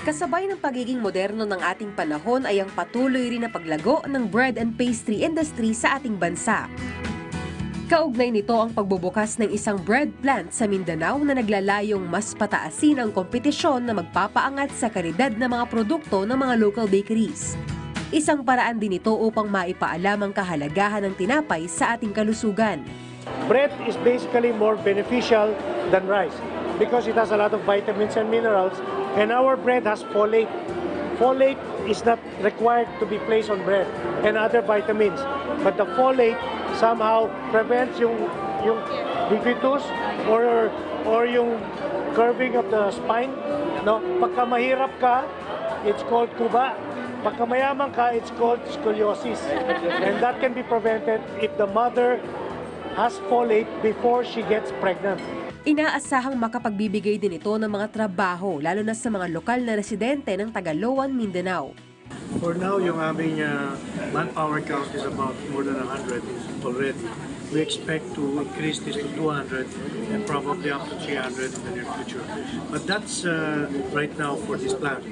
Kasabay ng pagiging moderno ng ating panahon ay ang patuloy rin na paglago ng bread and pastry industry sa ating bansa. Kaugnay nito ang pagbubukas ng isang bread plant sa Mindanao na naglalayong mas pataasin ang kompetisyon na magpapaangat sa kalidad ng mga produkto ng mga local bakeries. Isang paraan din ito upang maipaalam ang kahalagahan ng tinapay sa ating kalusugan. Bread is basically more beneficial than rice because it has a lot of vitamins and minerals and our bread has folate. Folate is not required to be placed on bread and other vitamins. But the folate somehow prevents yung yung detritus or or yung curving of the spine. No? Pagka mahirap ka it's called kuba. Pagka mayaman ka it's called scoliosis. And that can be prevented if the mother has folate before she gets pregnant. Inaasahang makapagbibigay din ito ng mga trabaho lalo na sa mga lokal na residente ng Tagaloan, Mindanao. For now, yung aming uh, manpower count is about more than 100 already. We expect to increase this to 200 and probably up to 300 in the near future. But that's uh, right now for this plant.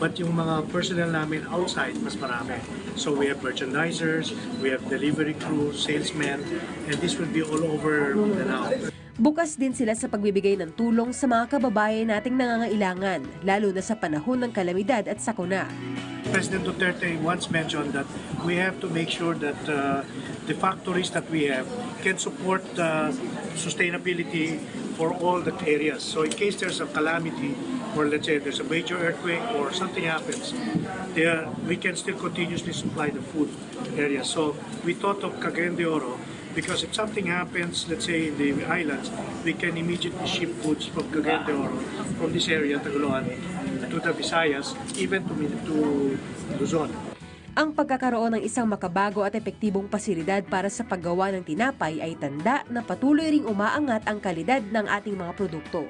But yung mga personnel namin outside, mas marami. So we have merchandisers, we have delivery crew, salesmen, and this will be all over Mindanao. Bukas din sila sa pagbibigay ng tulong sa mga kababayan nating nangangailangan, lalo na sa panahon ng kalamidad at sakuna. President Duterte once mentioned that we have to make sure that uh, the factories that we have can support uh, sustainability for all the areas. So in case there's a calamity, or let's say there's a major earthquake or something happens, there we can still continuously supply the food area. So we thought of Cagayan de Oro because if something happens, let's say in the islands, we can immediately ship foods from Cagayan de Oro, from this area, Tagoloan, to the Visayas, even to, to Luzon. Ang pagkakaroon ng isang makabago at epektibong pasilidad para sa paggawa ng tinapay ay tanda na patuloy ring umaangat ang kalidad ng ating mga produkto.